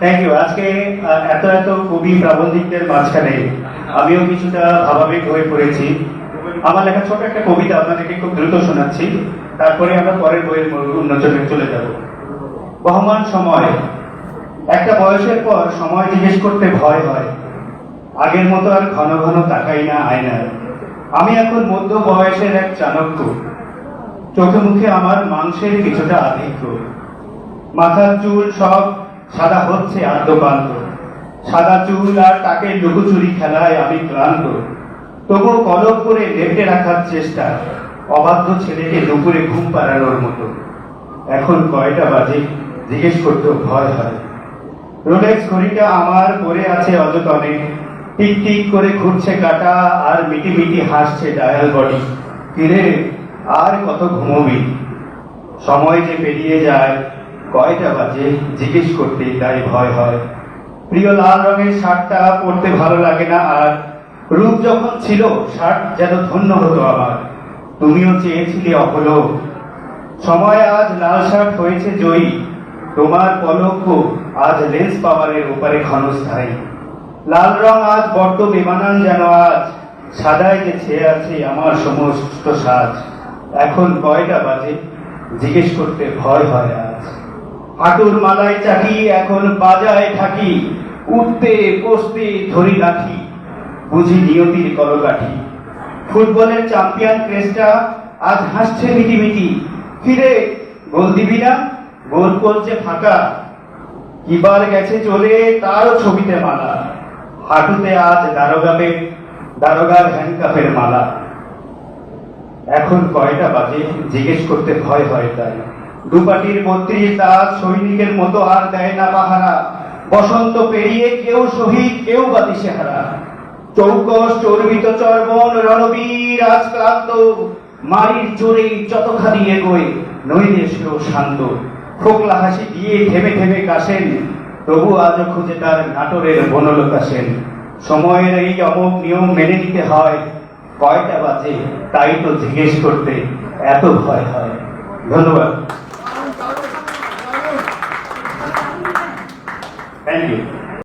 Thank you আজকে এত এত কবি প্রাবন্ধিকদের মাঝখানে আমিও কিছুটা ভাবাবেগ হয়ে পড়েছি। আমার লেখা ছোট একটা কবিতা আপনাদেরকে খুব দ্রুত শোনাচ্ছি। তারপরে আমরা পরের বইয়ের উন্নচনে চলে যাব। বহমান সময়। একটা বয়সের পর সময় জিজ্ঞেস করতে ভয় হয়। আগের মতো আর ঘন ঘন তাকাই না আয়নায়। আমি এখন মধ্য বয়সের এক চাণক্য। চোখে মুখে আমার মাংসের কিছুটা আধিক্য। মাথার চুল সব সাদা হচ্ছে আদ্যপান্ত সাদা চুল আর তাকে লুকোচুরি খেলায় আমি ক্লান্ত। তবু কলক করে লেপটে রাখার চেষ্টা, অবাধ্য ছেলেকে দুপুরে ঘুম পাড়ানোর মতো। এখন কয়টা বাজে, জিজ্ঞেস করতেও ভয় হয়। রোলেক্স ঘড়িটা আমার পরে আছে অযতনে। টিক টিক করে ঘুরছে কাটা আর মিটি মিটি হাসছে ডায়াল বডি। কিরে, আর কত ঘুমবি? সময় যে পেরিয়ে যায় কয়টা বাজে? জিজ্ঞেস করতেই তাই ভয় হয়। প্রিয়, লাল রঙের শার্টটা পরতে ভালো লাগে না, আর রূপ যখন ছিল, শার্ট যেন ধন্য হতো আমার। তুমিও চেয়েছিলে অপলোক। সময় আজ লাল শার্ট হয়েছে জয়ী। তোমার পলক আজ লেন্স পাওয়ারের ওপারে ক্ষণস্থায়ী। লাল রং আজ বড্ড বেমানান যেন আজ। সাদায় যে ছেয়ে আছে আমার সমস্ত সাজ। এখন কয়টা বাজে? জিজ্ঞেস করতে ভয় হয় আজ। হাঁটুর মালায় চাকি এখন বাজায় থাকি উঠতে বসতে ধরি লাঠি, বুঝি নিয়তির কলকাঠি। ফুটবলের চ্যাম্পিয়ন ক্রেসটা আজ হাসছে মিটিমিটি, ফিরে গোল দিবি না? গোল করছে ফাঁকা। কিবার গেছে চলে তারও ছবিতে মালা। হাঁটুতে আজ দারোগাবে দারোগার হ্যান্ডকাফের মালা। এখন কয়টা বাজে? জিজ্ঞেস করতে ভয় হয় তাই। দুপাটির বত্রিশ দাস সৈনিকের মতো আর দেয় না পাহারা। বসন্ত পেরিয়ে কেউ শহীদ, কেউ বা দিশেহারা চৌকস, চর্বিত চর্বণ, রণবীর আজ ক্লান্ত। মারির জোরে যতখানি এগোয়, নইলে সেও শান্ত। ফোকলা হাসি দিয়ে থেমে থেমে কাশেন। তবু আজও খুঁজে তার নাটোরের বনলোক আসেন সময়ের এই অমুক নিয়ম মেনে নিতে হয়। কয়টা বাজে, তাই তো জিজ্ঞেস করতে এত ভয় হয়। ধন্যবাদ। Thank you